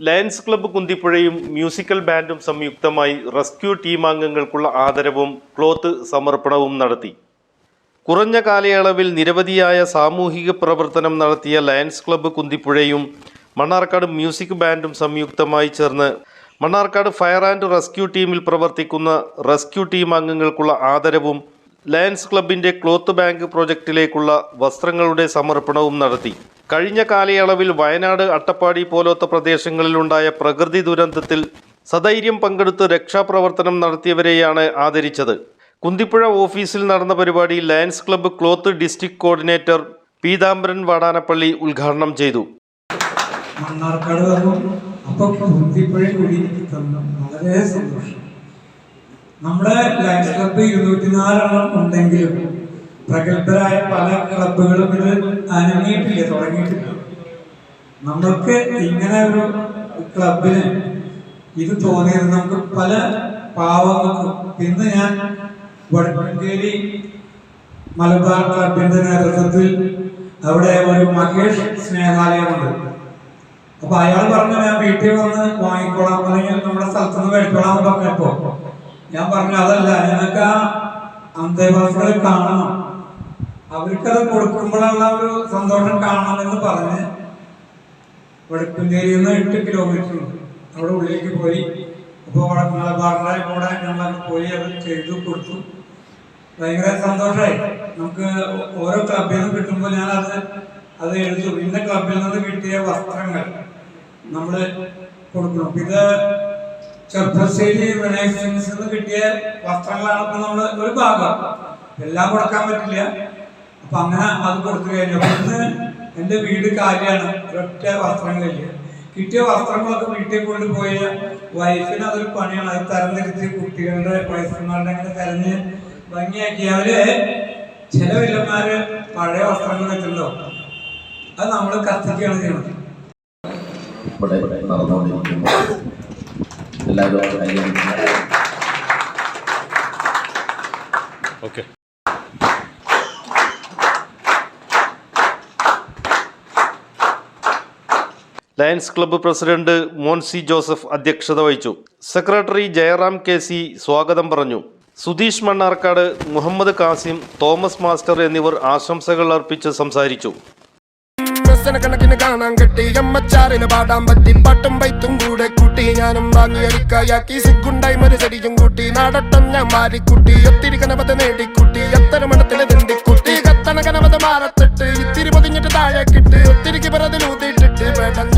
Lions club കുന്തിപ്പുഴയും musical ബാൻഡും സംയുക്തമായി റെസ്ക്യൂ ടീം അംഗങ്ങൾക്കുള്ള ആദരവും ക്ലോത്ത് സമർപ്പണവും നടത്തി. കുറഞ്ഞ കാലയളവിൽ നിരവധിയായ സാമൂഹിക പ്രവർത്തനം നടത്തിയ ലയൺസ് ക്ലബ്ബ് കുന്തിപ്പുഴയും മണ്ണാർക്കാട് മ്യൂസിക് ബാൻഡും സംയുക്തമായി ചേർന്ന് മണ്ണാർക്കാട് ഫയർ ആൻഡ് റെസ്ക്യൂ ടീമിൽ പ്രവർത്തിക്കുന്ന റെസ്ക്യൂ ടീം അംഗങ്ങൾക്കുള്ള ആദരവും ലയൻസ് ക്ലബിന്റെ ക്ലോത്ത് ബാങ്ക് പ്രോജക്റ്റിലേക്കുള്ള വസ്ത്രങ്ങളുടെ സമർപ്പണവും നടത്തി. കഴിഞ്ഞ കാലയളവിൽ വയനാട് അട്ടപ്പാടി പോലത്തെ പ്രദേശങ്ങളിലുണ്ടായ പ്രകൃതി ദുരന്തത്തിൽ സധൈര്യം പങ്കെടുത്ത് രക്ഷാപ്രവർത്തനം നടത്തിയവരെയാണ് ആദരിച്ചത്. കുന്തിപ്പുഴ ഓഫീസിൽ നടന്ന പരിപാടി Lions club cloth district coordinator Peethambaran Vadanappally ഉദ്ഘാടനം ചെയ്തു. വളരെ സന്തോഷം. നമ്മുടെ ലയൺസ് ക്ലബ്ബ് ഇരുന്നൂറ്റിനാലെണ്ണം ഉണ്ടെങ്കിലും പ്രഗത്ഭരായ പല ക്ലബുകളും ഇത് അനങ്ങിയിട്ടില്ല തുടങ്ങിയിട്ടില്ല. നമുക്ക് ഇങ്ങനെ ഒരു ക്ലബിന് ഇത് തോന്നിയത് നമുക്ക് പല പാവങ്ങൾക്കും. ഇന്ന് ഞാൻ വടക്കഞ്ചേരി മലബാർ ക്ലബിന്റെ നേതൃത്വത്തിൽ അവിടെ ഒരു മഹേഷ് സ്നേഹാലയമുണ്ട്. അപ്പൊ അയാൾ പറഞ്ഞു ഞാൻ വീട്ടിൽ വന്ന് വാങ്ങിക്കോളാം അല്ലെങ്കിൽ നമ്മുടെ സ്ഥലത്തുനിന്ന് മേടിക്കോളാം എന്ന് പറഞ്ഞപ്പോ ഞാൻ പറഞ്ഞു അതല്ല ഞങ്ങൾക്ക് ആ അന്തേവാസികളെ കാണണം. അവർക്കത് കൊടുക്കുമ്പോഴുള്ള ഒരു സന്തോഷം കാണണം എന്ന് പറഞ്ഞ് വടക്കുംചേരിയിൽ നിന്ന് എട്ട് കിലോമീറ്റർ അവിടെ ഉള്ളിലേക്ക് പോയി. അപ്പോൾ വടക്ക് മലബാറിന്റെ കൂടെ ഞങ്ങൾ പോയി അത് ചെയ്തു കൊടുത്തു. ഭയങ്കര സന്തോഷമായി നമുക്ക് ഓരോ ക്ലബിൽ നിന്ന് കിട്ടുമ്പോൾ ഞാൻ അത് അത് എഴുതും. ഇന്ന ക്ലബിൽ നിന്ന് കിട്ടിയ വസ്ത്രങ്ങൾ നമ്മൾ കൊടുക്കണം. ഇത് ചെറുപ്പശ്ശേരി റിനൈസൻസ് നിന്ന് കിട്ടിയ വസ്ത്രങ്ങളാണ് ഇപ്പം നമ്മൾ ഒരു ഭാഗം. എല്ലാം കൊടുക്കാൻ പറ്റില്ല. അപ്പൊ അങ്ങനെ അത് കൊടുത്തു കഴിഞ്ഞു. അപ്പൊ ഇന്ന് എന്റെ വീട് കാലിയാണ്. ഒരൊറ്റ വസ്ത്രങ്ങളില്ല. കിട്ടിയ വസ്ത്രങ്ങളൊക്കെ വീട്ടിൽ കൊണ്ടുപോയ വൈഫിന് അതൊരു പണിയാണ്. അത് തരംതിരിച്ച് കുട്ടികളുടെ വൈഫന്മാരുടെ അങ്ങനെ കരഞ്ഞ് ഭംഗിയാക്കി. അവർ ചില വില്ലന്മാര് പഴയ വസ്ത്രങ്ങൾ വെച്ചിട്ടുണ്ടോ? അത് നമ്മൾ കത്തിക്കുകയാണ് ചെയ്യണത് ഇവിടെ നടന്നുകൊണ്ടിരിക്കുന്നു. എല്ലാവരും കൈയടിക്കുക okay Lions club president Moncy Joseph അധ്യക്ഷത വഹിച്ചു. സെക്രട്ടറി ജയറാം കെ സി സ്വാഗതം പറഞ്ഞു. സുധീഷ് മണ്ണാർക്കാട് മുഹമ്മദ് കാസിം തോമസ് മാസ്റ്റർ എന്നിവർ ആശംസകൾ അർപ്പിച്ച് സംസാരിച്ചു. ഒത്തിരി ഇത്തിരി പൊതിഞ്ഞിട്ട് താഴെ കിട്ട്. ഒത്തിരി കിബറതിലൂതിട്ടിട്ട് പെടഞ്ഞോലെ ഒത്തിരി നമത